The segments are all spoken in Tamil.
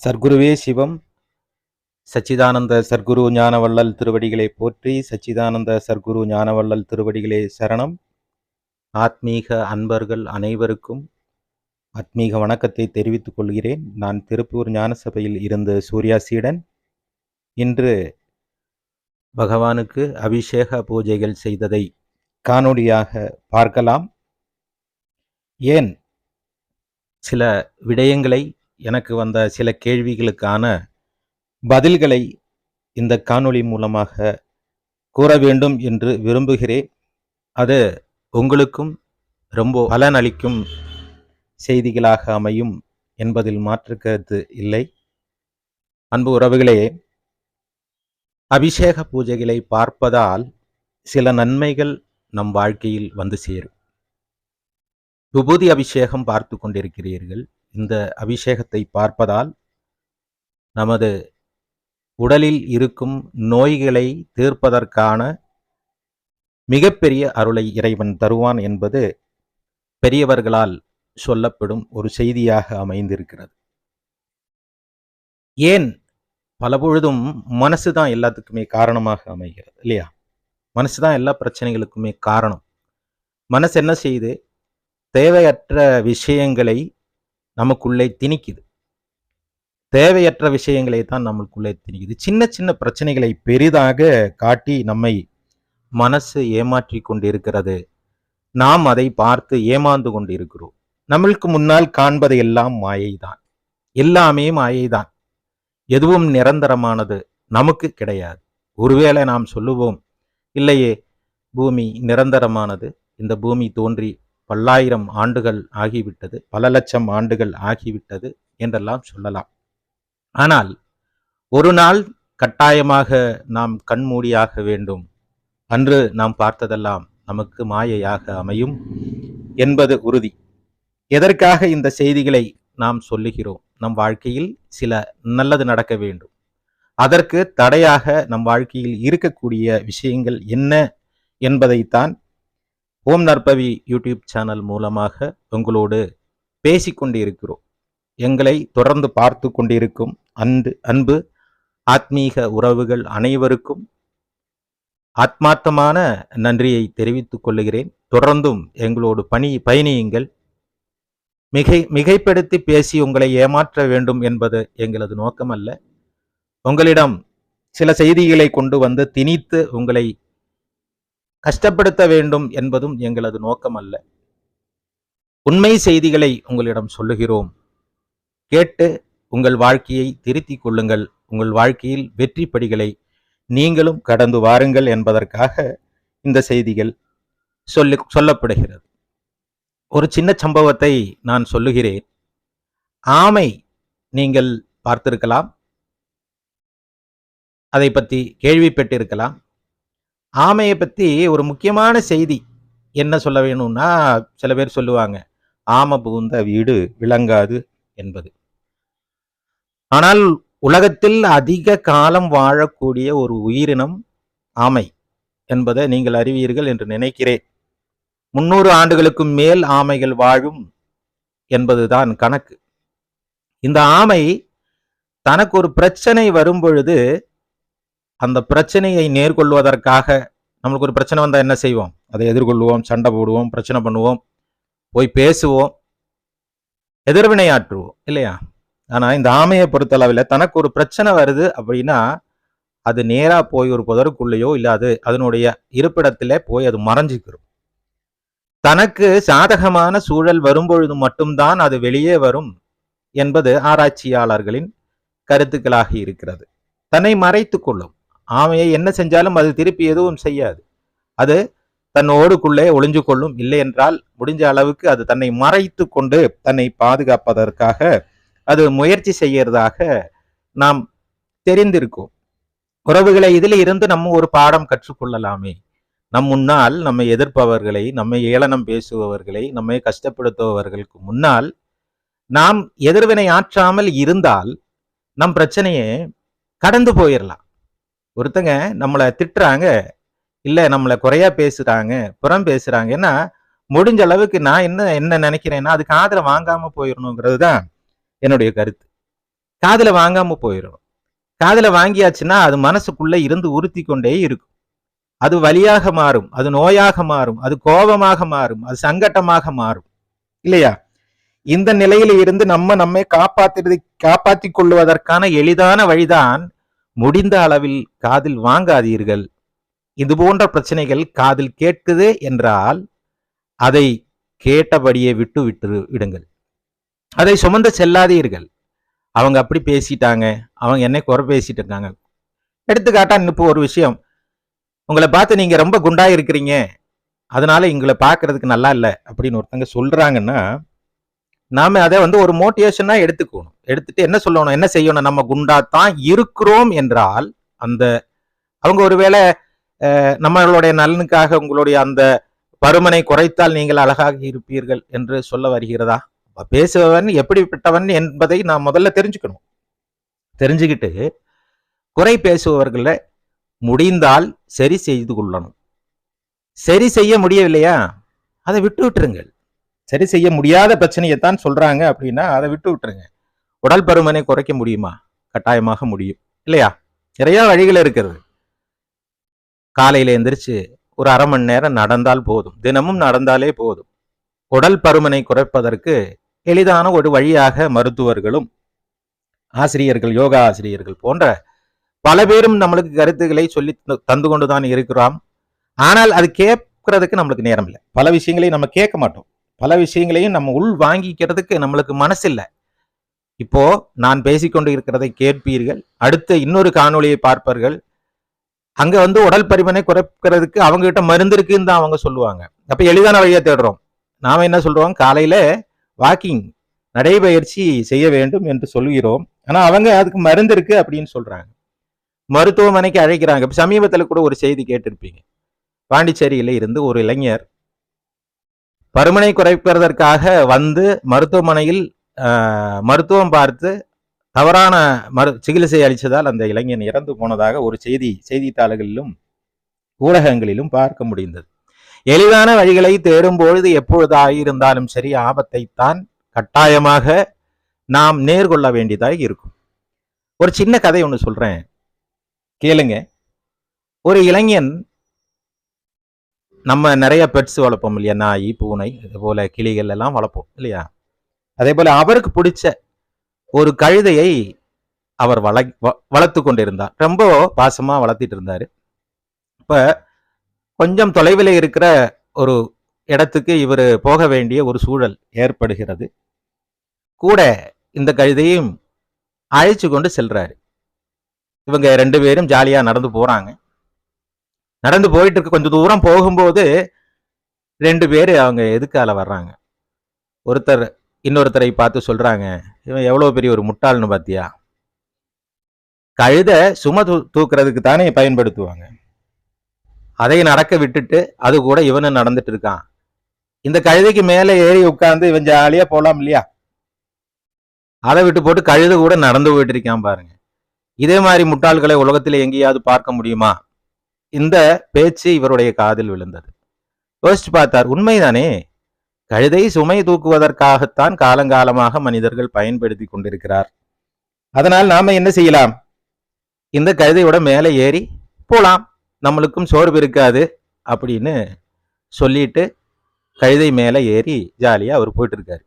சர்க்குருவே சிவம். சச்சிதானந்த சர்க்குரு ஞானவள்ளல் திருவடிகளை போற்றி சச்சிதானந்த சர்க்குரு ஞானவள்ளல் திருவடிகளே சரணம். ஆத்மீக அன்பர்கள் அனைவருக்கும் ஆத்மீக வணக்கத்தை தெரிவித்துக் கொள்கிறேன். நான் திருப்பூர் ஞானசபையில் இருந்த சூர்யா சீடன். இன்று பகவானுக்கு அபிஷேக பூஜைகள் செய்ததை காணொளியாக பார்க்கலாம். ஏன் சில விடயங்களை எனக்கு வந்த சில கேள்விகளுக்கான பதில்களை இந்த காணொளி மூலமாக கூற வேண்டும் என்று விரும்புகிறேன். அது உங்களுக்கும் ரொம்ப பலனளிக்கும் செய்திகளாக அமையும் என்பதில் மாற்று கருத்து இல்லை. அன்பு உறவுகளே அபிஷேக பூஜைகளை பார்ப்பதால் சில நன்மைகள் நம் வாழ்க்கையில் வந்து சேரும். விபூதி அபிஷேகம் பார்த்து கொண்டிருக்கிறீர்கள். இந்த அபிஷேகத்தை பார்ப்பதால் நமது உடலில் இருக்கும் நோய்களை தீர்ப்பதற்கான மிகப்பெரிய அருளை இறைவன் தருவான் என்பது பெரியவர்களால் சொல்லப்படும் ஒரு செய்தியாக அமைந்திருக்கிறது. ஏன்? பலபொழுதும் மனசு தான் எல்லாத்துக்குமே காரணமாக அமைகிறது இல்லையா? மனசு தான் எல்லா பிரச்சனைகளுக்குமே காரணம். மனசு என்ன செய்யுது? தேவையற்ற விஷயங்களை நமக்குள்ளே திணிக்குது. தேவையற்ற விஷயங்களை தான் நம்மளுக்குள்ளே திணிக்குது. சின்ன சின்ன பிரச்சனைகளை பெரிதாக காட்டி நம்மை மனசு ஏமாற்றி கொண்டிருக்கிறது. நாம் அதை பார்த்து ஏமாந்து கொண்டிருக்கிறோம். நம்மளுக்கு முன்னால் காண்பது எல்லாம் மாயைதான். எல்லாமே மாயைதான். எதுவும் நிரந்தரமானது நமக்கு கிடையாது. ஒருவேளை நாம் சொல்லுவோம் இல்லையே பூமி நிரந்தரமானது. இந்த பூமி தோன்றி பல்லாயிரம் ஆண்டுகள் ஆகிவிட்டது பல லட்சம் ஆண்டுகள் ஆகிவிட்டது என்றெல்லாம் சொல்லலாம். ஆனால் ஒரு நாள் கட்டாயமாக நாம் கண்மூடியாக வேண்டும். அன்று நாம் பார்த்ததெல்லாம் நமக்கு மாயையாக அமையும் என்பது உறுதி. எதற்காக இந்த செய்திகளை நாம் சொல்லுகிறோம்? நம் வாழ்க்கையில் சில நல்லது நடக்க வேண்டும். அதற்கு தடையாக நம் வாழ்க்கையில் இருக்கக்கூடிய விஷயங்கள் என்ன என்பதைத்தான் ஓம் நற்பவி யூடியூப் சேனல் மூலமாக உங்களோடு பேசிக்கொண்டு இருக்கிறோம் எங்களை தொடர்ந்து பார்த்து கொண்டிருக்கும் அன்பு அன்பு ஆத்மீக உறவுகள் அனைவருக்கும் ஆத்மார்த்தமான நன்றியை தெரிவித்துக் கொள்கிறேன். தொடர்ந்தும் எங்களோடு பணி பயணியுங்கள். மிகை மிகைப்படுத்தி பேசி உங்களை ஏமாற்ற வேண்டும் என்பது எங்களது நோக்கமல்ல. உங்களிடம் சில செய்திகளை கொண்டு வந்து திணித்து உங்களை கஷ்டப்படுத்த வேண்டும் என்பதும் எங்களது நோக்கம் அல்ல உண்மை செய்திகளை உங்களிடம் சொல்லுகிறோம். கேட்டு உங்கள் வாழ்க்கையை திருத்திக் கொள்ளுங்கள். உங்கள் வாழ்க்கையில் வெற்றி படிகளை நீங்களும் கடந்து வாருங்கள் என்பதற்காக இந்த செய்திகள் சொல்லி சொல்லப்படுகிறது. ஒரு சின்ன சம்பவத்தை நான் சொல்லுகிறேன். ஆமை நீங்கள் பார்த்திருக்கலாம். அதை பற்றி கேள்விப்பட்டிருக்கலாம். ஆமையை பற்றி ஒரு முக்கியமான செய்தி என்ன சொல்ல வேணும்னா சில பேர் சொல்லுவாங்க ஆமை புகுந்த வீடு விளங்காது என்பது. ஆனால் உலகத்தில் அதிக காலம் வாழக்கூடிய ஒரு உயிரினம் ஆமை என்பதை நீங்கள் அறிவீர்கள் என்று நினைக்கிறேன். முன்னூறு ஆண்டுகளுக்கும் மேல் ஆமைகள் வாழும் என்பதுதான் கணக்கு. இந்த ஆமை தனக்கு ஒரு பிரச்சனை வரும் பொழுது அந்த பிரச்சனையை நேர்கொள்வதற்காக நம்மளுக்கு ஒரு பிரச்சனை வந்தால் என்ன செய்வோம்? அதை எதிர்கொள்வோம் சண்டை போடுவோம் பிரச்சனை பண்ணுவோம் போய் பேசுவோம் எதிர்வினையாற்றுவோம் இல்லையா? ஆனால் இந்த ஆமையை பொறுத்தளவில் தனக்கு ஒரு பிரச்சனை வருது அப்படின்னா அது நேராக போய் ஒரு புதருக்குள்ளேயோ இல்லை அது அதனுடைய இருப்பிடத்திலே போய் அது மறைஞ்சிக்கிறோம் தனக்கு சாதகமான சூழல் வரும்பொழுது மட்டும்தான் அது வெளியே வரும் என்பது ஆராய்ச்சியாளர்களின் கருத்துக்களாக இருக்கிறது. தன்னை மறைத்து கொள்ளும். ஆமையை என்ன செஞ்சாலும் அது திருப்பி எதுவும் செய்யாது. அது தன் ஓடுக்குள்ளே ஒளிஞ்சு கொள்ளும் இல்லை என்றால் முடிஞ்ச அளவுக்கு அது தன்னை மறைத்து கொண்டு தன்னை பாதுகாப்பதற்காக அது முயற்சி செய்யறதாக நாம் தெரிந்திருக்கோம். உறவுகளை இதில் இருந்து நம்ம ஒரு பாடம் கற்றுக்கொள்ளலாமே. நம் முன்னால் நம்மை எதிர்ப்பவர்களை நம்மை ஏளனம் பேசுபவர்களை நம்மை கஷ்டப்படுத்துபவர்களுக்கு முன்னால் நாம் எதிர்வினை ஆற்றாமல் இருந்தால் நம் பிரச்சனையை கடந்து போயிடலாம் ஒருத்தங்க நம்மளை திட்டுறாங்க இல்லை நம்மளை குறையா பேசுறாங்க புறம் பேசுறாங்கன்னா முடிஞ்ச அளவுக்கு நான் என்ன என்ன நினைக்கிறேன்னா அது காதில் வாங்காம போயிடணுங்கிறது தான் என்னுடைய கருத்து. காதுல வாங்காம போயிடணும். காதுல வாங்கியாச்சுன்னா அது மனசுக்குள்ள இருந்து உறுத்தி கொண்டே இருக்கும். அது வலியாக மாறும் அது நோயாக மாறும் அது கோபமாக மாறும் அது சங்கட்டமாக மாறும். இல்லையா? இந்த நிலையில இருந்து நம்ம நம்மை காப்பாத்துறது காப்பாத்தி கொள்வதற்கான எளிதான வழிதான் முடிந்த அளவில் காதில் வாங்காதீர்கள். இது போன்ற பிரச்சனைகள் காதில் கேட்குது என்றால் அதை கேட்டபடியே விட்டு விட்டு விடுங்கள். அதை சுமந்து செல்லாதீர்கள். அவங்க அப்படி பேசிட்டாங்க. அவங்க என்னை குறை பேசிட்டு இருக்காங்க. எடுத்துக்காட்டா இப்போ ஒரு விஷயம். உங்களை பார்த்து நீங்க ரொம்ப குண்டா இருக்கிறீங்க. அதனால எங்களை பார்க்கறதுக்கு நல்லா இல்லை அப்படின்னு ஒருத்தங்க சொல்றாங்கன்னா நாம அதை வந்து ஒரு மோட்டிவேஷனா எடுத்துக்கணும். எடுத்துட்டு என்ன சொல்லணும் என்ன செய்யணும்? நம்ம குண்டா தான் இருக்கிறோம் என்றால் அந்த அவங்க ஒருவேளை நம்மளுடைய நலனுக்காக உங்களுடைய அந்த பருமனை குறைத்தால் நீங்கள் அழகாக இருப்பீர்கள் என்று சொல்ல வருகிறதா? பேசுபவன் எப்படிப்பட்டவன் என்பதை நான் முதல்ல தெரிஞ்சுக்கணும். தெரிஞ்சுக்கிட்டு குறை பேசுபவர்களை முடிந்தால் சரி செய்து கொள்ளணும். சரி செய்ய முடியவில்லையா? அதை விட்டு விட்டுருங்கள் சரி செய்ய முடியாத பிரச்சனையைத்தான் சொல்றாங்க அப்படின்னா அதை விட்டு விட்டுருங்க. உடல் பருமனை குறைக்க முடியுமா? கட்டாயமாக முடியும். இல்லையா? நிறைய வழிகள் இருக்கிறது. காலையில எந்திரிச்சு ஒரு அரை மணி நேரம் நடந்தால் போதும். தினமும் நடந்தாலே போதும். உடல் பருமனை குறைப்பதற்கு எளிதான ஒரு வழியாக மருத்துவர்களும் ஆசிரியர்கள் யோகா ஆசிரியர்கள் போன்ற பல பேரும் நம்மளுக்கு கருத்துக்களை சொல்லி தந்து- கொண்டு கொண்டுதான் இருக்கிறோம். ஆனால் அது கேட்கறதுக்கு நம்மளுக்கு நேரம் இல்லை. பல விஷயங்களையும் நம்ம கேட்க மாட்டோம். பல விஷயங்களையும் நம்ம உள் வாங்கிக்கிறதுக்கு நம்மளுக்கு மனசில்லை. இப்போ நான் பேசிக்கொண்டு இருக்கிறதை கேட்பீர்கள். அடுத்த இன்னொரு காணொளியை பார்ப்பார்கள். அங்க வந்து உடல் பரிமனை குறைக்கிறதுக்கு அவங்க கிட்ட மருந்து இருக்குன்னு தான் அவங்க சொல்லுவாங்க. அப்ப எளிதான வழியை தேடுறோம். நாம என்ன சொல்றோம்? காலையில வாக்கிங் நடைபயிற்சி செய்ய வேண்டும் என்று சொல்கிறோம். ஆனா அவங்க அதுக்கு மருந்து இருக்கு அப்படின்னு சொல்றாங்க. மருத்துவமனைக்கு அழைக்கிறாங்க. இப்ப சமீபத்துல கூட ஒரு செய்தி கேட்டிருப்பீங்க. பாண்டிச்சேரியில இருந்து ஒரு இளைஞர் பருமனை குறைப்பதற்காக வந்து மருத்துவமனையில் மருத்துவம் பார்த்து தவறான மரு சிகிச்சை அளித்ததால் அந்த இளைஞன் இறந்து போனதாக ஒரு செய்தி செய்தித்தாள்களிலும் ஊடகங்களிலும் பார்க்க முடிந்தது. எளிதான வழிகளை தேடும் பொழுது எப்பொழுதாயிருந்தாலும் சரி ஆபத்தைத்தான் கட்டாயமாக நாம் நேர்கொள்ள வேண்டியதாக இருக்கும். ஒரு சின்ன கதை ஒன்று சொல்கிறேன் கேளுங்க. ஒரு இளைஞன் நம்ம நிறைய பெட்ஸ் வளர்ப்போம் இல்லையா? நாய் பூனை இது போல கிளிகள் எல்லாம் வளர்ப்போம் இல்லையா? அதே போல அவருக்கு பிடிச்ச ஒரு கழுதையை அவர் வள வ- வளர்த்து கொண்டிருந்தார். ரொம்ப பாசமாக வளர்த்திட்டு இருந்தார். இப்போ கொஞ்சம் தொலைவில் இருக்கிற ஒரு இடத்துக்கு இவர் போக வேண்டிய ஒரு சூழல் ஏற்படுகிறது. கூட இந்த கழுதையும் அழைச்சு கொண்டு செல்றாரு. இவங்க ரெண்டு பேரும் ஜாலியாக நடந்து போகிறாங்க நடந்து போயிட்டு இருக்க கொஞ்சம் தூரம் போகும்போது ரெண்டு பேர் அவங்க எதுக்கால வர்றாங்க? ஒருத்தர் இன்னொருத்தரை பார்த்து சொல்றாங்க இவன் எவ்வளோ பெரிய ஒரு முட்டாள்னு பாத்தியா? கழுத சும தூ தூக்குறதுக்கு தானே பயன்படுத்துவாங்க. அதை நடக்க விட்டுட்டு அது கூட இவனும் நடந்துட்டு இருக்கான். இந்த கழுதைக்கு மேலே ஏறி உட்கார்ந்து இவன் ஜாலியா போலாம் இல்லையா? அதை விட்டு போட்டு கழுத கூட நடந்து போயிட்டு இருக்கான் பாருங்க. இதே மாதிரி முட்டாள்களை உலகத்தில் எங்கேயாவது பார்க்க முடியுமா? இந்த பேச்சு இவருடைய காதில் விழுந்தது. யோசிச்சு பார்த்தார் உண்மைதானே? கழுதை சுமை தூக்குவதற்காகத்தான் காலங்காலமாக மனிதர்கள் பயன்படுத்தி கொண்டிருக்கிறார். அதனால் நாம என்ன செய்யலாம்? இந்த கழுதையோட மேலே ஏறி போலாம் நம்மளுக்கும் சோர்வு இருக்காது அப்படின்னு சொல்லிட்டு கழுதை மேலே ஏறி ஜாலியாக அவர் போயிட்டு இருக்காரு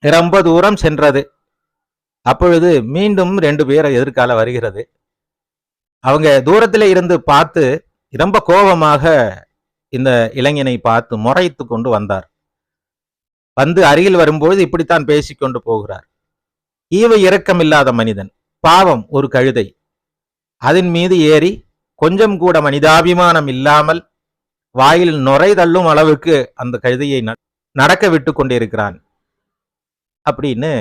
ரொம்ப தூரம் சென்றது. அப்பொழுது மீண்டும் ரெண்டு பேர் எதிர்கால வருகிறது. அவங்க தூரத்தில் இருந்து பார்த்து ரொம்ப கோபமாக இந்த இளைஞனை பார்த்து முறைத்து கொண்டு வந்தார். வந்து அருகில் வரும்போது இப்படித்தான் பேசிக்கொண்டு போகிறார். ஈவ இரக்கமில்லாத மனிதன் பாவம் ஒரு கழுதை. அதன் மீது ஏறி கொஞ்சம் கூட மனிதாபிமானம் இல்லாமல் வாயில் நுரை தள்ளும் அளவுக்கு அந்த கழுதையை நடக்க விட்டு கொண்டிருக்கிறான். அப்படின்னு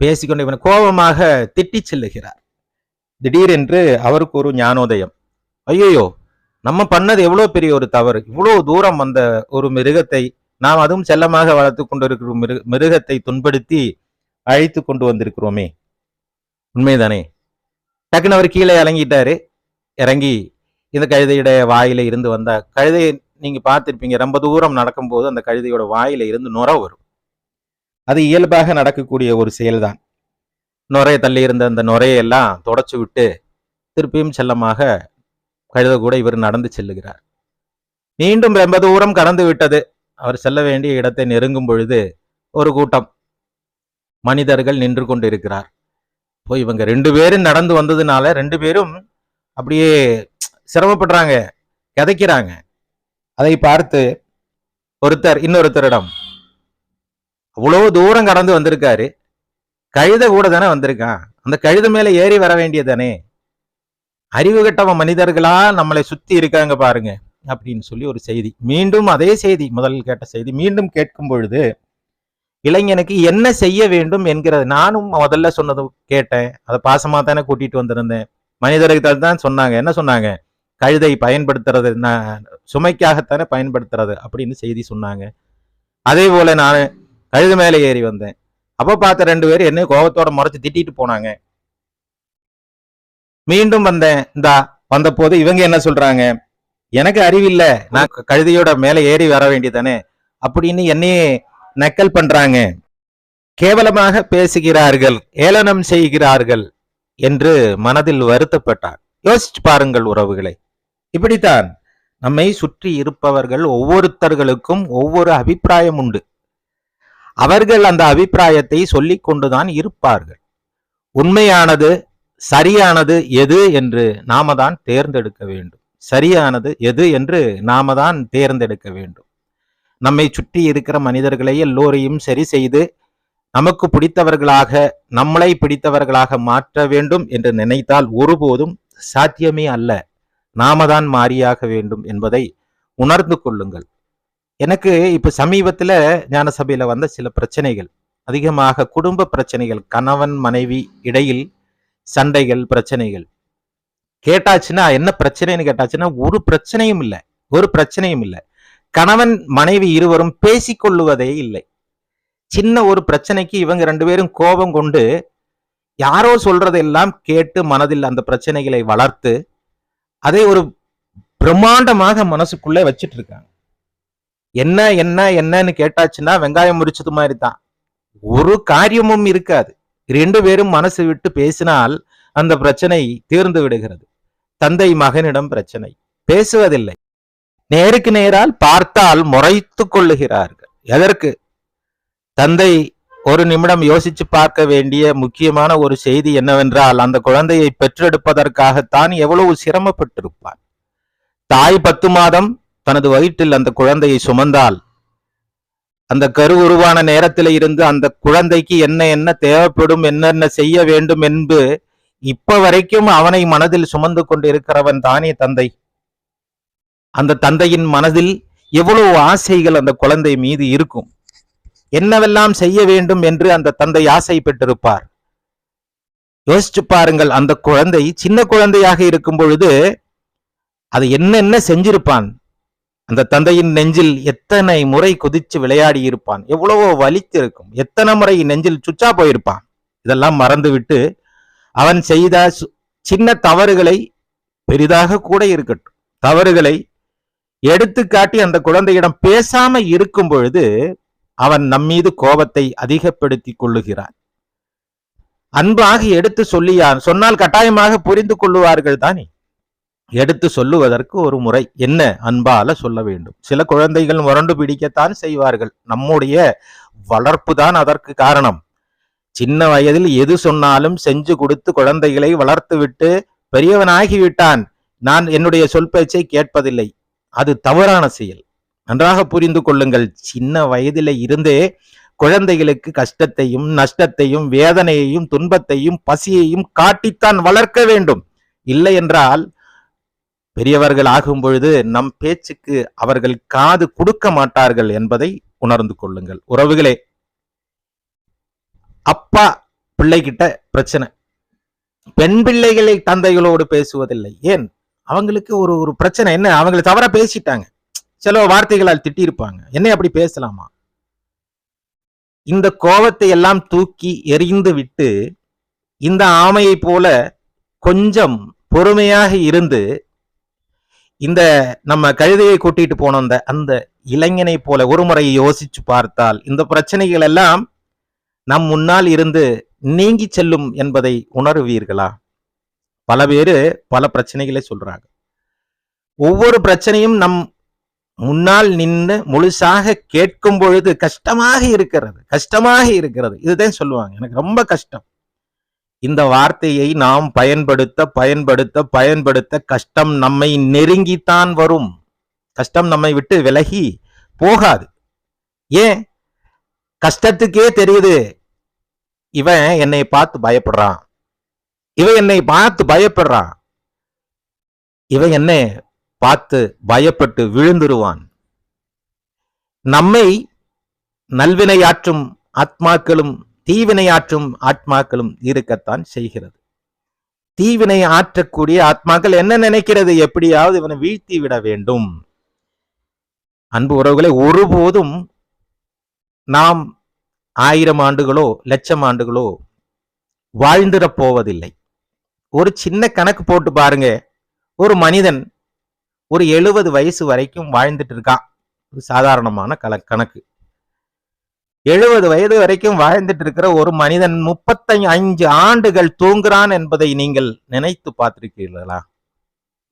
பேசிக்கொண்டு இவன் கோபமாக திட்டிச் செல்லுகிறார். திடீரென்று அவருக்கு ஒரு ஞானோதயம். ஐயோ நம்ம பண்ணது எவ்வளோ பெரிய ஒரு தவறு. இவ்வளோ தூரம் வந்த ஒரு மிருகத்தை நாம் அதுவும் செல்லமாக வளர்த்து கொண்டிருக்கிற மிருக மிருகத்தை துன்படுத்தி அழைத்து கொண்டு வந்திருக்கிறோமே. உண்மைதானே? டக்குன்னு அவர் கீழே இறங்கிட்டாரு. இறங்கி இந்த கழுதையுடைய வாயில இருந்து வந்தா கழுதை நீங்க பார்த்துருப்பீங்க ரொம்ப தூரம் நடக்கும்போது அந்த கழுதையோட வாயில இருந்து நுர வரும். அது இயல்பாக நடக்கக்கூடிய ஒரு செயல்தான். நுரைய தள்ளி இருந்த அந்த நுரையெல்லாம் தொடச்சு விட்டு திருப்பியும் செல்லமாக கழுத கூட இவர் நடந்து செல்லுகிறார். மீண்டும் ரொம்ப தூரம் கடந்து விட்டது. அவர் செல்ல வேண்டிய இடத்தை நெருங்கும் பொழுது ஒரு கூட்டம் மனிதர்கள் நின்று கொண்டு இருக்கிறார் போய் இவங்க ரெண்டு பேரும் நடந்து வந்ததுனால ரெண்டு பேரும் அப்படியே சிரமப்படுறாங்க கிதைக்கிறாங்க. அதை பார்த்து ஒருத்தர் இன்னொருத்தரிடம் அவ்வளவு தூரம் கடந்து வந்திருக்காரு. கழுத கூட தானே வந்திருக்கான். அந்த கழுத மேல ஏறி வர வேண்டியதானே அறிவு கெட்டவன் மனிதர்களா நம்மளை சுத்தி இருக்காங்க பாருங்க அப்படின்னு சொல்லி ஒரு செய்தி. மீண்டும் அதே செய்தி முதலில் கேட்ட செய்தி. மீண்டும் கேட்கும் பொழுது இளைஞனுக்கு என்ன செய்ய வேண்டும் என்கிறது நானும் முதல்ல சொன்னது கேட்டேன். அதை பாசமா தானே கூட்டிட்டு வந்திருந்தேன். மனிதர்கள் தான் சொன்னாங்க. என்ன சொன்னாங்க? கழுதை பயன்படுத்துறது நான் சுமைக்காகத்தானே பயன்படுத்துறது அப்படின்னு செய்தி சொன்னாங்க. அதே போல நான் கழுது மேலே ஏறி வந்தேன். அப்ப பார்த்த ரெண்டு பேரும் என்ன கோபத்தோட முறைச்சு திட்டிட்டு போனாங்க. மீண்டும் வந்தேன். இந்தா வந்த போது இவங்க என்ன சொல்றாங்க? எனக்கு அறிவில்ல. நான் கழுதையோட மேல ஏறி வர வேண்டியதானே அப்படின்னு என்னையே நக்கல் பண்றாங்க. கேவலமாக பேசுகிறார்கள் ஏளனம் செய்கிறார்கள் என்று மனதில் வருத்தப்பட்டார். யோசிச்சு பாருங்கள் உறவுகளை. இப்படித்தான் நம்மை சுற்றி இருப்பவர்கள் ஒவ்வொருத்தர்களுக்கும் ஒவ்வொரு அபிப்பிராயம் உண்டு. அவர்கள் அந்த அபிப்பிராயத்தை சொல்லிக் கொண்டுதான் இருப்பார்கள். உண்மையானது சரியானது எது என்று நாம தான் தேர்ந்தெடுக்க வேண்டும். சரியானது எது என்று நாம தான் தேர்ந்தெடுக்க வேண்டும். நம்மை சுற்றி இருக்கிற மனிதர்களை எல்லோரையும் சரி செய்து நமக்கு பிடித்தவர்களாக நம்மளை பிடித்தவர்களாக மாற்ற வேண்டும் என்று நினைத்தால் ஒருபோதும் சாத்தியமே அல்ல. நாம தான் மாறியாக வேண்டும் என்பதை உணர்ந்து கொள்ளுங்கள். எனக்கு இப்போ சமீபத்தில் ஞானசபையில் வந்த சில பிரச்சனைகள். அதிகமாக குடும்ப பிரச்சனைகள் கணவன் மனைவி இடையில் சண்டைகள் பிரச்சனைகள். கேட்டாச்சுன்னா என்ன பிரச்சனைன்னு கேட்டாச்சுன்னா ஒரு பிரச்சனையும் இல்லை. ஒரு பிரச்சனையும் இல்லை. கணவன் மனைவி இருவரும் பேசிக்கொள்ளுவதே இல்லை. சின்ன ஒரு பிரச்சனைக்கு இவங்க ரெண்டு பேரும் கோபம் கொண்டு யாரோ சொல்றதெல்லாம் கேட்டு மனதில் அந்த பிரச்சனைகளை வளர்த்து அதை ஒரு பிரம்மாண்டமாக மனசுக்குள்ளே வச்சிட்டு இருக்காங்க என்ன என்ன என்னன்னு கேட்டாச்சுன்னா வெங்காயம் முறிச்சது மாதிரி தான் ஒரு காரியமும் இருக்காது. ரெண்டு பேரும் மனசு விட்டு பேசினால் அந்த பிரச்சனை தீர்ந்து விடுகிறது. தந்தை மகனிடம் பிரச்சனை. பேசுவதில்லை. நேருக்கு நேரால் பார்த்தால் முறைத்து கொள்ளுகிறார்கள். எதற்கு? தந்தை ஒரு நிமிடம் யோசிச்சு பார்க்க வேண்டிய முக்கியமான ஒரு செய்தி என்னவென்றால் அந்த குழந்தையை பெற்றெடுப்பதற்காகத்தான் எவ்வளவு சிரமப்பட்டிருப்பான் தாய் பத்து மாதம் தனது வயிற்றில் அந்த குழந்தையை சுமந்தால் அந்த கரு உருவான நேரத்தில் இருந்து அந்த குழந்தைக்கு என்ன என்ன தேவைப்படும் என்னென்ன செய்ய வேண்டும் என்று இப்ப வரைக்கும் அவனை மனதில் சுமந்து கொண்டிருக்கிறவன் தானே தந்தை. அந்த தந்தையின் மனதில் எவ்வளவு ஆசைகள் அந்த குழந்தை மீது இருக்கும். என்னவெல்லாம் செய்ய வேண்டும் என்று அந்த தந்தை ஆசை பெற்றிருப்பார் யோசிச்சு பாருங்கள் அந்த குழந்தை சின்ன குழந்தையாக இருக்கும் பொழுது அது என்னென்ன செஞ்சிருப்பான்? அந்த தந்தையின் நெஞ்சில் எத்தனை முறை குதிச்சு விளையாடி இருப்பான்? எவ்வளவோ வலித்திருக்கும். எத்தனை முறை நெஞ்சில் சுச்சா போயிருப்பான்? இதெல்லாம் மறந்துவிட்டு அவன் செய்த சு- சின்ன தவறுகளை பெரிதாக கூட இருக்கட்டும். தவறுகளை எடுத்து காட்டி அந்த குழந்தையிடம் பேசாம இருக்கும் பொழுது அவன் நம்மீது கோபத்தை அதிகப்படுத்திக் கொள்ளுகிறான். அன்பாக எடுத்து சொல்லியான் சொன்னால் கட்டாயமாக புரிந்து கொள்ளுவார்கள் தானே? எடுத்து சொல்லுவதற்கு ஒரு முறை என்ன அன்பால சொல்ல வேண்டும். சில குழந்தைகள் முரண்டு பிடிக்கத்தான் செய்வார்கள். நம்முடைய வளர்ப்பு தான் அதற்கு காரணம். சின்ன வயதில் எது சொன்னாலும் செஞ்சு கொடுத்து குழந்தைகளை வளர்த்து விட்டு பெரியவனாகிவிட்டான். நான் என்னுடைய சொல் பேச்சை கேட்பதில்லை. அது தவறான செயல். நன்றாக புரிந்து கொள்ளுங்கள். சின்ன வயதில இருந்தே குழந்தைகளுக்கு கஷ்டத்தையும் நஷ்டத்தையும் வேதனையையும் துன்பத்தையும் பசியையும் காட்டித்தான் வளர்க்க வேண்டும். இல்லை என்றால் பெரியவர்கள் ஆகும் பொழுது நம் பேச்சுக்கு அவர்கள் காது கொடுக்க மாட்டார்கள் என்பதை உணர்ந்து கொள்ளுங்கள். உறவுகளே அப்பா பிள்ளைகிட்ட பிரச்சனை. பெண் பிள்ளைகளை தந்தைகளோடு பேசுவதில்லை. ஏன்? அவங்களுக்கு ஒரு ஒரு பிரச்சனை. என்ன? அவங்களை தவறா பேசிட்டாங்க. சில வார்த்தைகளால் திட்டியிருப்பாங்க. என்னை அப்படி பேசலாமா? இந்த கோபத்தை எல்லாம் தூக்கி எறிந்து விட்டு இந்த ஆமையை போல கொஞ்சம் பொறுமையாக இருந்து இந்த நம்ம கழுதையை கூட்டிட்டு போன அந்த அந்த இளைஞனை போல ஒரு முறை யோசிச்சு பார்த்தால் இந்த பிரச்சனைகள் எல்லாம் நம் முன்னால் இருந்து நீங்கி செல்லும் என்பதை உணருவீர்களா? பல பேரு பல பிரச்சனைகளை சொல்றாங்க. ஒவ்வொரு பிரச்சனையும் நம் முன்னால் நின்று முழுசாக கேட்கும் பொழுது கஷ்டமாக இருக்கிறது கஷ்டமாக இருக்கிறது. இதுதான் சொல்லுவாங்க. எனக்கு ரொம்ப கஷ்டம். இந்த வார்த்தையை நாம் பயன்படுத்த பயன்படுத்த பயன்படுத்த கஷ்டம் நம்மை நெருங்கித்தான் வரும். கஷ்டம் நம்மை விட்டு விலகி போகாது. ஏன்? கஷ்டத்துக்கே தெரியுது. இவன் என்னை பார்த்து பயப்படுறான். இவன் என்னை பார்த்து பயப்படுறான். இவன் என்னை பார்த்து பயப்பட்டு விழுந்துருவான். நம்மை நல்வினையாற்றும் ஆத்மாக்களும் தீவினையாற்றும் ஆத்மாக்களும் இருக்கத்தான் செய்கிறது. தீவினை ஆற்றக்கூடிய ஆத்மாக்கள் என்ன நினைக்கிறது? எப்படியாவது இவனை வீழ்த்தி விட வேண்டும். அன்பு உறவுகளை ஒருபோதும் நாம் ஆயிரம் ஆண்டுகளோ லட்சம் ஆண்டுகளோ வாழ்ந்துட போவதில்லை. ஒரு சின்ன கணக்கு போட்டு பாருங்க. ஒரு மனிதன் ஒரு எழுபது வயசு வரைக்கும் வாழ்ந்துட்டு இருக்கான். ஒரு சாதாரணமான கல கணக்கு. எழுபது வயது வரைக்கும் வாழ்ந்துட்டு இருக்கிற ஒரு மனிதன் முப்பத்தஞ்சு அஞ்சு ஆண்டுகள் தூங்குறான் என்பதை நீங்கள் நினைத்து பார்த்திருக்கீர்களா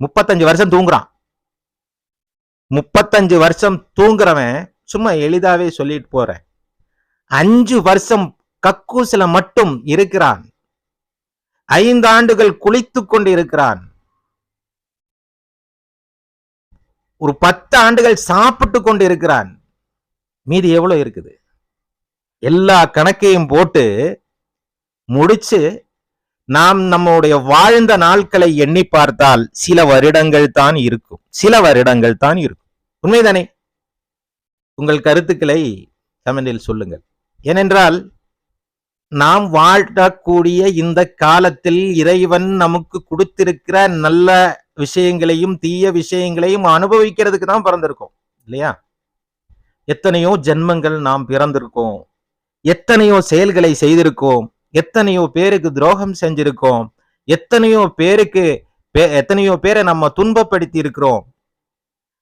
முப்பத்தஞ்சு வருஷம் தூங்குறான். முப்பத்தஞ்சு வருஷம் தூங்குறவன் சும்மா எளிதாவே சொல்லிட்டு போறேன் அஞ்சு வருஷம் கக்கூசில மட்டும் இருக்கிறான். ஐந்து ஆண்டுகள் குளித்து கொண்டு இருக்கிறான் ஒரு பத்து ஆண்டுகள் சாப்பிட்டு கொண்டு இருக்கிறான் மீதி எவ்வளவு இருக்குது? எல்லா கணக்கையும் போட்டு முடிச்சு நாம் நம்முடைய வாழ்ந்த நாட்களை எண்ணி பார்த்தால் சில வருடங்கள் தான் இருக்கும். சில வருடங்கள் தான் இருக்கும். உண்மைதானே? உங்கள் கருத்துக்களை கமெண்டில் சொல்லுங்கள். ஏனென்றால் நாம் வாழக்கூடிய இந்த காலத்தில் இறைவன் நமக்கு கொடுத்திருக்கிற நல்ல விஷயங்களையும் தீய விஷயங்களையும் அனுபவிக்கிறதுக்கு தான் பிறந்திருக்கோம் இல்லையா? எத்தனையோ ஜென்மங்கள் நாம் பிறந்திருக்கோம். எத்தனையோ செயல்களை செய்திருக்கோம். எத்தனையோ பேருக்கு துரோகம் செஞ்சிருக்கோம். எத்தனையோ பேருக்கு பே- எத்தனையோ பேரை நம்ம துன்பப்படுத்தி இருக்கிறோம்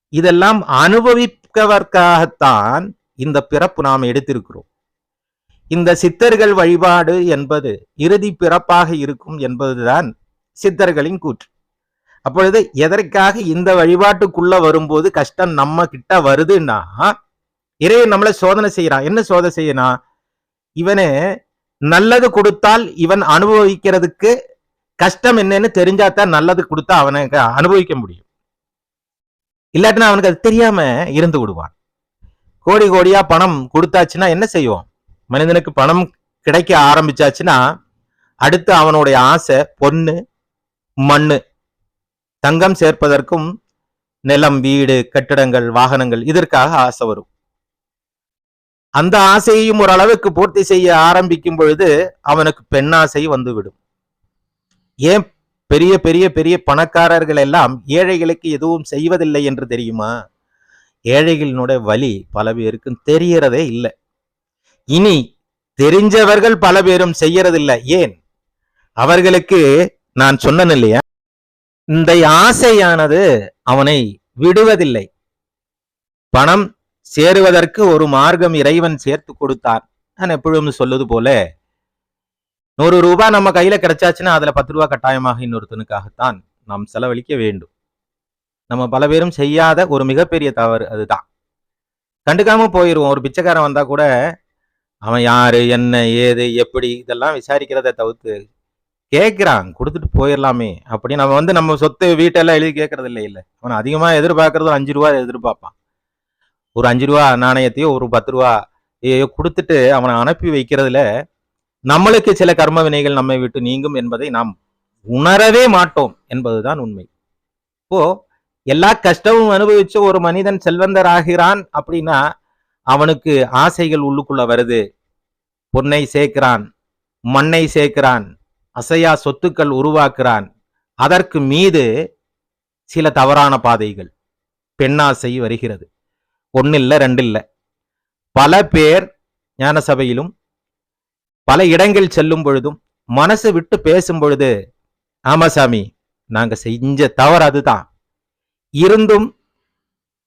இதெல்லாம் அனுபவிப்பதற்காகத்தான் இந்த பிறப்பு நாம் எடுத்திருக்கிறோம். இந்த சித்தர்கள் வழிபாடு என்பது இறுதி பிறப்பாக இருக்கும் என்பதுதான் சித்தர்களின் கூற்று. அப்பொழுது எதற்காக இந்த வழிபாட்டுக்குள்ள வரும்போது கஷ்டம் நம்ம கிட்ட வருதுன்னா இறைவன் நம்மளை சோதனை செய்யறான் என்ன சோதனை செய்யணும் இவனு நல்லது கொடுத்தால் இவன் அனுபவிக்கிறதுக்கு கஷ்டம் என்னன்னு தெரிஞ்சாதான் நல்லது கொடுத்தா அவனுக்கு அனுபவிக்க முடியும். இல்லாட்டினா அவனுக்கு அது தெரியாம இருந்து விடுவான். கோடி கோடியா பணம் கொடுத்தாச்சுன்னா என்ன செய்வோம்? மனிதனுக்கு பணம் கிடைக்க ஆரம்பிச்சாச்சுன்னா அடுத்து அவனுடைய ஆசை பொண்ணு மண்ணு தங்கம் சேர்ப்பதற்கும் நிலம் வீடு கட்டிடங்கள் வாகனங்கள் இதற்காக ஆசை வரும். அந்த ஆசையையும் ஓரளவுக்கு பூர்த்தி செய்ய ஆரம்பிக்கும் பொழுது அவனுக்கு பெண்ணாசை வந்துவிடும். ஏன் பெரிய பெரிய பெரிய பணக்காரர்கள் எல்லாம் ஏழைகளுக்கு எதுவும் செய்வதில்லை என்று தெரியுமா? ஏழைகளினுடைய வலி பல பேருக்கும் தெரியறதே இல்லை. இனி தெரிஞ்சவர்கள் பல பேரும் செய்யறதில்லை. ஏன்? அவர்களுக்கு நான் சொன்னேன் இல்லையா? இந்த ஆசையானது அவனை விடுவதில்லை. பணம் சேருவதற்கு ஒரு மார்க்கம் இறைவன் சேர்த்து கொடுத்தான் நான் எப்பொழுதும் சொல்லுவது போல நூறு ரூபாய் நம்ம கையில கிடைச்சாச்சுன்னா அதுல பத்து ரூபாய் கட்டாயமாக இன்னொருத்தனுக்காகத்தான் நாம் செலவழிக்க வேண்டும். நம்ம பல பேரும் செய்யாத ஒரு மிகப்பெரிய தவறு அதுதான். கண்டுக்காம போயிடுவோம் ஒரு பிச்சைக்காரன் வந்தா கூட அவன் யாரு என்ன ஏது எப்படி இதெல்லாம் விசாரிக்கிறத தவிர்த்து கேட்கிறான் கொடுத்துட்டு போயிடலாமே அப்படி நம்ம வந்து நம்ம சொத்து வீட்டெல்லாம் எழுதி கேட்கறது இல்லை. இல்லை அவன் அதிகமாக எதிர்பார்க்கறது ஒரு அஞ்சு ரூபா எதிர்பார்ப்பான். ஒரு அஞ்சு ரூபா நாணயத்தையோ ஒரு பத்து ரூபாயோ கொடுத்துட்டு அவனை அனுப்பி வைக்கிறதுல நம்மளுக்கு சில கர்ம வினைகள் நம்மை விட்டு நீங்கும் என்பதை நாம் உணரவே மாட்டோம் என்பதுதான் உண்மை. இப்போ எல்லா கஷ்டமும் அனுபவிச்ச ஒரு மனிதன் செல்வந்தர் ஆகிறான் அப்படின்னா அவனுக்கு ஆசைகள் உள்ளுக்குள்ள வருது. பொன்னை சேர்க்கிறான் மண்ணை சேர்க்கிறான் அசையா சொத்துக்கள் உருவாக்குறான். அதற்கு மீது சில தவறான பாதைகள் பெண்ணாசை வருகிறது. ஒன்னில்ல ரெண்டில்ல. பல பேர் ஞான சபையிலும் பல இடங்கள் செல்லும் பொழுதும் மனசு விட்டு பேசும் பொழுது ஆமாசாமி நாங்க செஞ்ச தவறு அதுதான். இருந்தும்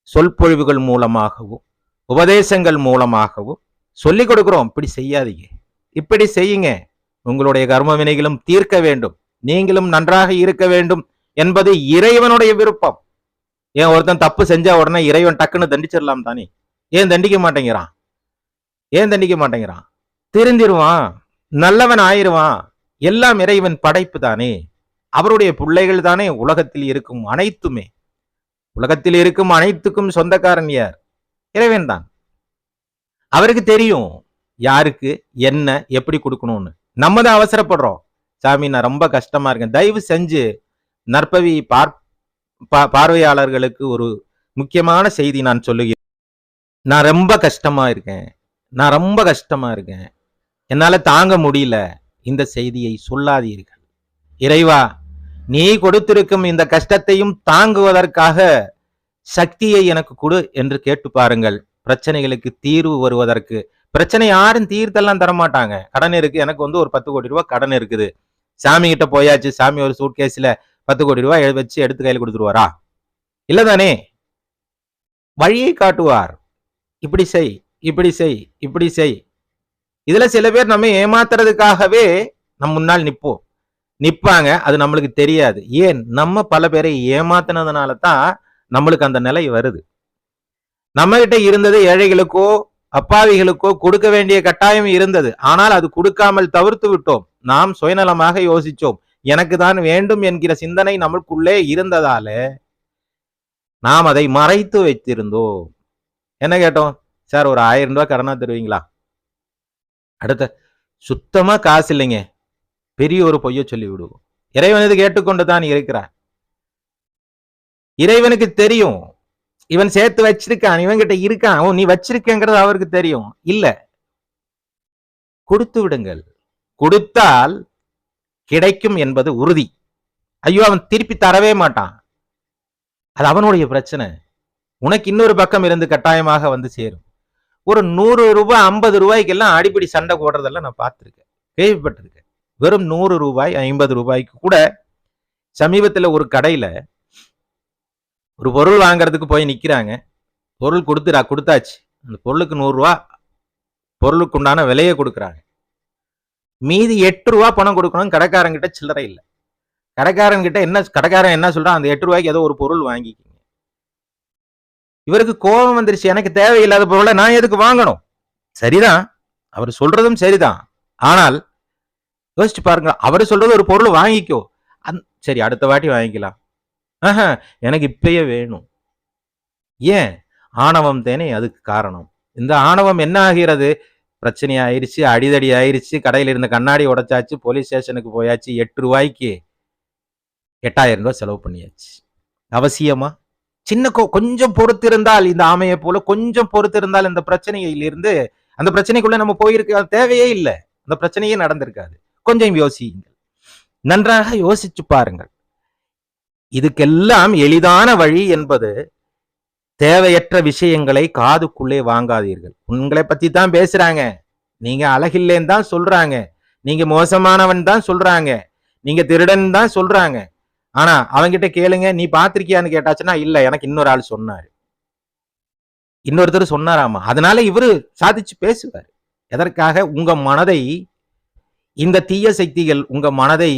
சொற்பொழிவுகள் மூலமாகவும் உபதேசங்கள் மூலமாகவும் சொல்லிக் கொடுக்குறோம். இப்படி செய்யாதீங்க. இப்படி செய்யுங்க. உங்களுடைய கர்ம வினைகளும் தீர்க்க வேண்டும். நீங்களும் நன்றாக இருக்க வேண்டும் என்பது இறைவனுடைய விருப்பம். ஏன் ஒருத்தன் தப்பு செஞ்சா உடனே இறைவன் டக்குன்னு தண்டிச்சிடலாம் தானே? ஏன் தண்டிக்க மாட்டேங்கிறான்? ஏன் தண்டிக்க மாட்டேங்கிறான்? திருந்திருவான் நல்லவன் ஆயிருவான். எல்லாம் இறைவன் படைப்பு தானே. அவருடைய பிள்ளைகள் தானே உலகத்தில் இருக்கும் அனைத்துமே. உலகத்தில் இருக்கும் அனைத்துக்கும் சொந்தக்காரன் யார்? இறைவன் தான். அவருக்கு தெரியும் யாருக்கு என்ன எப்படி கொடுக்கணும்னு. நம்ம தான் அவசரப்படுறோம். சாமி நான் ரொம்ப கஷ்டமா இருக்கேன். தயவு செஞ்சு நற்பவி பார்ப்ப பா- பார்வையாளர்களுக்கு ஒரு முக்கியமான செய்தி நான் சொல்லுகிறேன். நான் ரொம்ப கஷ்டமா இருக்கேன். நான் ரொம்ப கஷ்டமா இருக்கேன். என்னால தாங்க முடியல இந்த செய்தியை சொல்லாதீர்கள். இறைவா நீ கொடுத்திருக்கும் இந்த கஷ்டத்தையும் தாங்குவதற்காக சக்தியை எனக்கு கொடு என்று கேட்டு பாருங்கள். பிரச்சனைகளுக்கு தீர்வு வருவதற்கு. பிரச்சனை யாரும் தீர்த்தெல்லாம் தர மாட்டாங்க கடன் இருக்கு. எனக்கு வந்து ஒரு பத்து கோடி ரூபாய் கடன் இருக்குது. சாமி கிட்ட போயாச்சு. சாமி ஒரு சூட்கேஸ்ல பத்து கோடி ரூபாய் வச்சு எடுத்து கையில் கொடுத்துருவாரா? இல்லதானே? வழியை காட்டுவார். இப்படி செய் இப்படி செய் இப்படி செய். இதுல சில பேர் நம்ம ஏமாத்துறதுக்காகவே நம் முன்னால் நிற்போம். நிப்பாங்க அது நம்மளுக்கு தெரியாது. ஏன்? நம்ம பல பேரை ஏமாத்தினதுனால தான் நம்மளுக்கு அந்த நிலை வருது. நம்ம கிட்ட இருந்தது ஏழைகளுக்கோ அப்பாவிகளுக்கோ கொடுக்க வேண்டிய கட்டாயம் இருந்தது. ஆனால் அது கொடுக்காமல் தவிர்த்து விட்டோம். நாம் சுயநலமாக யோசிச்சோம். எனக்கு தான் வேண்டும் என்கிற சிந்தனை நமக்குள்ளே இருந்ததால நாம் அதை மறைத்து வைத்திருந்தோம். என்ன கேட்டோம்? சார் ஒரு ஆயிரம் ரூபாய் கடனா தருவீங்களா? அடுத்த சுத்தமா காசு இல்லைங்க. பெரிய ஒரு பொய்ய சொல்லி விடுவோம் இறைவன் இது கேட்டுக்கொண்டு தான் இருக்கிறார். இறைவனுக்கு தெரியும். இவன் சேர்த்து வச்சிருக்கான் இவன் கிட்ட இருக்கான். ஓ நீ வச்சிருக்கேங்கிறது அவருக்கு தெரியும். இல்ல. கொடுத்து விடுங்கள். கொடுத்தால் கிடைக்கும் என்பது உறுதி. ஐயோ அவன் திருப்பி தரவே மாட்டான். அது அவனுடைய பிரச்சனை. உனக்கு இன்னொரு பக்கம் இருந்து கட்டாயமாக வந்து சேரும். ஒரு நூறு ரூபாய் ஐம்பது ரூபாய்க்கெல்லாம் அடிப்படி சண்டை போடுறதெல்லாம் நான் பார்த்துருக்கேன். கேள்விப்பட்டிருக்கேன். வெறும் நூறு ரூபாய் ஐம்பது ரூபாய்க்கு கூட சமீபத்தில் ஒரு கடையில் ஒரு பொருள் வாங்குறதுக்கு போய் நிற்கிறாங்க பொருள் கொடுத்துடா கொடுத்தாச்சு. அந்த பொருளுக்கு நூறுரூவா பொருளுக்கு உண்டான விலையை கொடுக்குறாங்க. மீதி எட்டு ரூபா பணம் கொடுக்கணும் கடைக்காரங்கிட்ட சில்லறை இல்லை. கடைக்காரன் கிட்ட என்ன கடைக்காரன் என்ன சொல்றான்? அந்த எட்டு ரூபாய்க்கு ஏதோ ஒரு பொருள் வாங்கிக்கிங்க. இவருக்கு கோபம் வந்துருச்சு. எனக்கு தேவையில்லாத பொருளை நான் எதுக்கு வாங்கணும்? சரிதான். அவர் சொல்றதும் சரிதான். ஆனால் யோசிச்சு பாருங்க. அவர் சொல்றது ஒரு பொருள் வாங்கிக்கோ. அந் சரி அடுத்த வாட்டி வாங்கிக்கலாம். ஆஹா எனக்கு இப்பயே வேணும். ஏன்? ஆணவம் தேனே அதுக்கு காரணம். இந்த ஆணவம் என்ன ஆகிறது? பிரச்சனை ஆயிருச்சு அடிதடி ஆயிருச்சு கடையில் இருந்த கண்ணாடி உடைச்சாச்சு போலீஸ் ஸ்டேஷனுக்கு போயாச்சு எட்டு ரூபாய்க்கு எட்டாயிரம் ரூபாய் செலவு பண்ணியாச்சு. அவசியமா? சின்ன கொ- கொஞ்சம் பொறுத்திருந்தால் இந்த ஆமையை போல கொஞ்சம் பொறுத்திருந்தால் இந்த பிரச்சனையிலிருந்து அந்த பிரச்சனைக்குள்ள நம்ம போயிருக்க தேவையே இல்லை. அந்த பிரச்சனையே நடந்திருக்காது. கொஞ்சம் யோசியுங்கள். நன்றாக யோசிச்சு பாருங்கள். இதுக்கெல்லாம் எளிதான வழி என்பது தேவையற்ற விஷயங்களை காதுக்குள்ளே வாங்காதீர்கள். உங்களை பத்தி தான் பேசுறாங்க. நீங்க அழகில்லேன்னு தான் சொல்றாங்க. நீங்க மோசமானவன் தான் சொல்றாங்க. நீங்க திருடன் தான் சொல்றாங்க. ஆனா அவன்கிட்ட கேளுங்க நீ பாத்திருக்கியான்னு கேட்டாச்சுன்னா இல்ல எனக்கு இன்னொரு ஆள் சொன்னாரு. இன்னொருத்தர் சொன்னாராமா? அதனால இவரு சாதிச்சு பேசுவார். எதற்காக? உங்க மனதை இந்த தீய சக்திகள் உங்க மனதை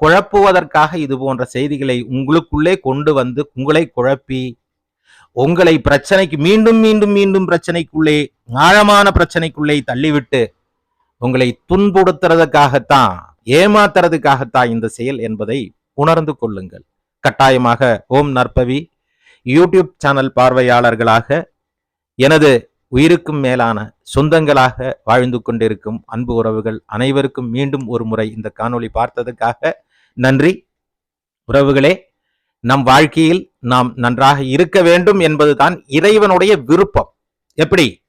குழப்புவதற்காக இது போன்ற செய்திகளை உங்களுக்குள்ளே கொண்டு வந்து உங்களை குழப்பி உங்களை பிரச்சனைக்கு மீண்டும் மீண்டும் மீண்டும் பிரச்சனைக்குள்ளே ஆழமான பிரச்சனைக்குள்ளே தள்ளிவிட்டு உங்களை துன்புடுத்துறதுக்காகத்தான் ஏமாத்துறதுக்காகத்தான் இந்த செயல் என்பதை உணர்ந்து கொள்ளுங்கள். கட்டாயமாக ஓம் நற்பவி யூடியூப் சேனல் பார்வையாளர்களாக எனது உயிருக்கும் மேலான சொந்தங்களாக வாழ்ந்து கொண்டிருக்கும் அன்பு உறவுகள் அனைவருக்கும் மீண்டும் ஒரு முறை இந்த காணொளி பார்த்ததுக்காக நன்றி. உறவுகளே நம் வாழ்க்கையில் நாம் நன்றாக இருக்க வேண்டும் என்பதுதான் இறைவனுடைய விருப்பம். எப்படி?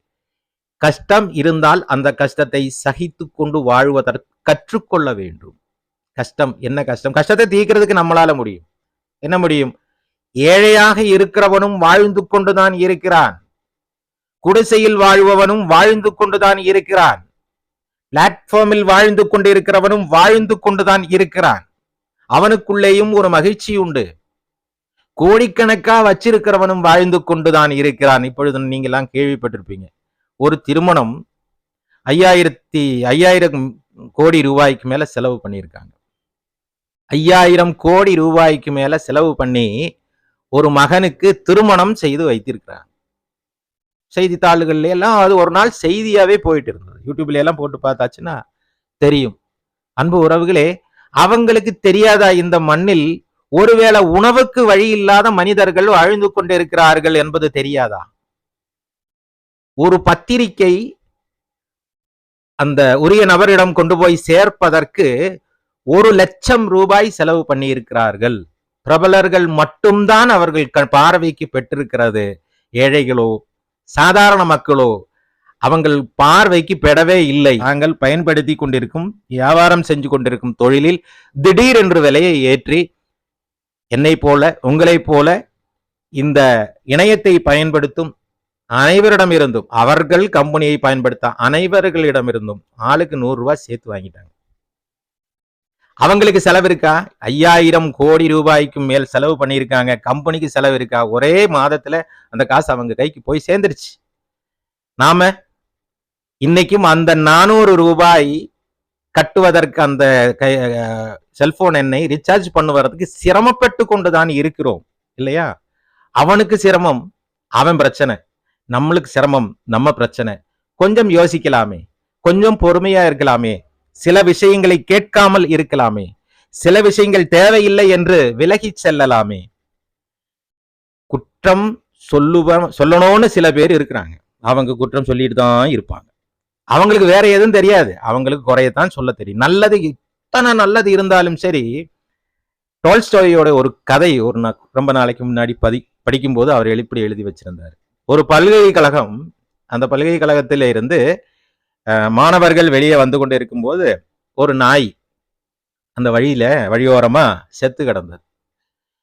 கஷ்டம் இருந்தால் அந்த கஷ்டத்தை சகித்து கொண்டு வாழ்வதற்கு கற்றுக்கொள்ள வேண்டும். கஷ்டம் என்ன கஷ்டம்? கஷ்டத்தை தீர்க்கிறதுக்கு நம்மளால முடியும். என்ன முடியும்? ஏழையாக இருக்கிறவனும் வாழ்ந்து கொண்டுதான் இருக்கிறான். குடிசையில் வாழ்பவனும் வாழ்ந்து கொண்டுதான் இருக்கிறான். பிளாட்ஃபார்மில் வாழ்ந்து கொண்டிருக்கிறவனும் வாழ்ந்து கொண்டுதான் இருக்கிறான். அவனுக்குள்ளேயும் ஒரு மகிழ்ச்சி உண்டு. கோடிக்கணக்கா வச்சிருக்கிறவனும் வாழ்ந்து கொண்டுதான் இருக்கிறான். இப்பொழுது நீங்க எல்லாம் கேள்விப்பட்டிருப்பீங்க. ஒரு திருமணம் ஐயாயிரத்தி ஐயாயிரம் கோடி ரூபாய்க்கு மேல செலவு பண்ணியிருக்காங்க. ஐயாயிரம் கோடி ரூபாய்க்கு மேல செலவு பண்ணி ஒரு மகனுக்கு திருமணம் செய்து வைத்திருக்கிறாங்க செய்தித்தாள்கள்ல எல்லாம் அது ஒரு நாள் செய்தியாவே போயிட்டு இருந்தது. யூடியூப்ல எல்லாம் போட்டு பார்த்தாச்சுன்னா தெரியும். அன்பு உறவுகளே அவங்களுக்கு தெரியாதா இந்த மண்ணில் ஒருவேளை உணவுக்கு வழி இல்லாத மனிதர்கள் அழிந்து கொண்டிருக்கிறார்கள் என்பது தெரியாதா? ஒரு பத்திரிகை அந்த உரிய நபரிடம் கொண்டு போய் சேர்ப்பதற்கு ஒரு லட்சம் ரூபாய் செலவு பண்ணியிருக்கிறார்கள். பிரபலர்கள் மட்டும்தான் அவர்கள் க- பார்வைக்கு பெற்றிருக்கிறது. ஏழைகளோ சாதாரண மக்களோ அவங்கள் பார்வைக்கு பெறவே இல்லை. நாங்கள் பயன்படுத்தி கொண்டிருக்கும் வியாபாரம் செஞ்சு கொண்டிருக்கும் தொழிலில் திடீர் என்று விலையை ஏற்றி என்னை போல உங்களைப் போல இந்த இணையத்தை பயன்படுத்தும் அனைவரிடம் இருந்தும் அவர்கள் கம்பெனியை பயன்படுத்த அனைவர்களிடம் இருந்தும் ஆளுக்கு நூறு ரூபாய் சேர்த்து வாங்கிட்டாங்க. அவங்களுக்கு செலவு இருக்கா? ஐயாயிரம் கோடி ரூபாய்க்கு மேல் செலவு பண்ணியிருக்காங்க. கம்பெனிக்கு செலவு இருக்கா? ஒரே மாதத்துல அந்த காசு அவங்க கைக்கு போய் சேர்ந்துருச்சு. நாம இன்னைக்கும் அந்த நானூறு ரூபாய் கட்டுவதற்கு அந்த செல்போன் எண்ணை ரீசார்ஜ் பண்ணுவதற்கு சிரமப்பட்டு கொண்டுதான் இருக்கிறோம். இல்லையா? அவனுக்கு சிரமம் அவன் பிரச்சனை. நம்மளுக்கு சிரமம் நம்ம பிரச்சனை. கொஞ்சம் யோசிக்கலாமே. கொஞ்சம் பொறுமையா இருக்கலாமே. சில விஷயங்களை கேட்காமல் இருக்கலாமே. சில விஷயங்கள் தேவையில்லை என்று விலகி செல்லலாமே. குற்றம் சொல்லுவ சொல்லணும்னு சில பேர் இருக்கிறாங்க. அவங்க குற்றம் சொல்லிட்டு தான் இருப்பாங்க. அவங்களுக்கு வேற எதுவும் தெரியாது. அவங்களுக்கு குறையத்தான் சொல்ல தெரியும். நல்லது இத்தனை நல்லது இருந்தாலும் சரி டோல்ஸ்டோயோட ஒரு கதை ஒரு நா- ரொம்ப நாளைக்கு முன்னாடி பதி படிக்கும்போது அவர் எழுப்பி எழுதி வச்சிருந்தார். ஒரு பல்கலைக்கழகம் அந்த பல்கலைக்கழகத்தில இருந்து மாணவர்கள் வெளியே வந்து கொண்டு இருக்கும்போது ஒரு நாய் அந்த வழியில வழியோரமா செத்து கிடந்தது.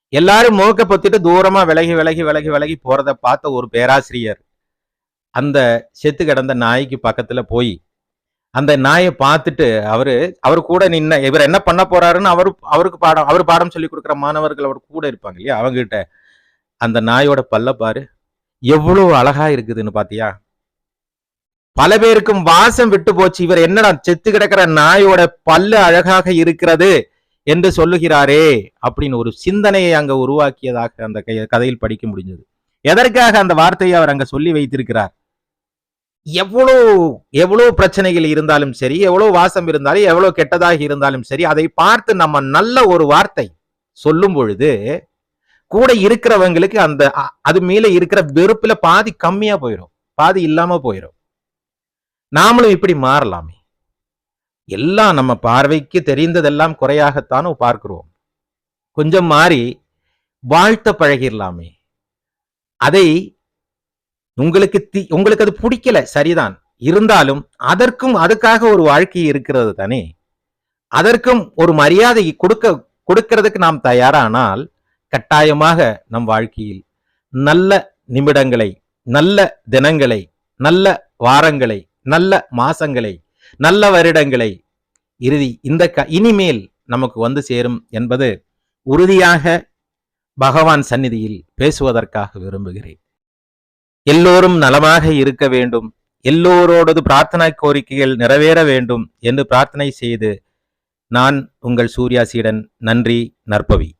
எல்லாரும் மூக்க பொத்திட்டு தூரமா விலகி விலகி விலகி விலகி போறதை பார்த்த ஒரு பேராசிரியர் அந்த செத்து கிடந்த நாய்க்கு பக்கத்துல போய் அந்த நாயை பார்த்துட்டு அவரு அவர் கூட நின்ன இவர் என்ன பண்ண போறாருன்னு அவரு அவருக்கு பாடம் அவர் பாடம் சொல்லி கொடுக்குற மாணவர்கள் அவர் கூட இருப்பாங்க இல்லையா? அவங்க கிட்ட அந்த நாயோட பல்ல பாரு எவ்வளவு அழகா இருக்குதுன்னு பாத்தியா? பல பேருக்கும் வாசம் விட்டு போச்சு இவர் என்னடா செத்து கிடக்கிற நாயோட பல்லு அழகாக இருக்கிறது என்று சொல்லுகிறாரே அப்படின்னு ஒரு சிந்தனையை அங்க உருவாக்கியதாக அந்த கதையில் படிக்க முடிஞ்சது. எதற்காக அந்த வார்த்தையை அவர் அங்க சொல்லி வைத்திருக்கிறார்? எவ்வளோ எவ்வளவு பிரச்சனைகள் இருந்தாலும் சரி எவ்வளவு வாசம் இருந்தாலும் எவ்வளவு கெட்டதாக இருந்தாலும் சரி அதை பார்த்து நம்ம நல்ல ஒரு வார்த்தை சொல்லும் பொழுது கூட இருக்கிறவங்களுக்கு அந்த அது மேல இருக்கிற வெறுப்புல பாதி கம்மியா போயிடும் பாதி இல்லாம போயிடும் நாமளும் இப்படி மாறலாமே. எல்லாம் நம்ம பார்வைக்கு தெரிந்ததெல்லாம் குறையாகத்தானோ பார்க்கிறோம். கொஞ்சம் மாறி வாழ்த்த பழகிடலாமே அதை உங்களுக்கு தி- உங்களுக்கு அது பிடிக்கல சரிதான். இருந்தாலும் அதற்கும் அதுக்காக ஒரு வாழ்க்கை இருக்கிறது தானே? அதற்கும் ஒரு மரியாதை கொடுக்க கொடுக்கிறதுக்கு நாம் தயாரானால் கட்டாயமாக நம் வாழ்க்கையில் நல்ல நிமிடங்களை நல்ல தினங்களை நல்ல வாரங்களை நல்ல மாசங்களை நல்ல வருடங்களை இறுதி இந்த க இனிமேல் நமக்கு வந்து சேரும் என்பது உறுதியாக பகவான் சந்நிதியில் பேசுவதற்காக விரும்புகிறேன். எல்லோரும் நலமாக இருக்க வேண்டும். எல்லோரோடது பிரார்த்தனை கோரிக்கைகள் நிறைவேற வேண்டும் என்று பிரார்த்தனை செய்து நான் உங்கள் சூர்யாசீடன் நன்றி நற்பவி.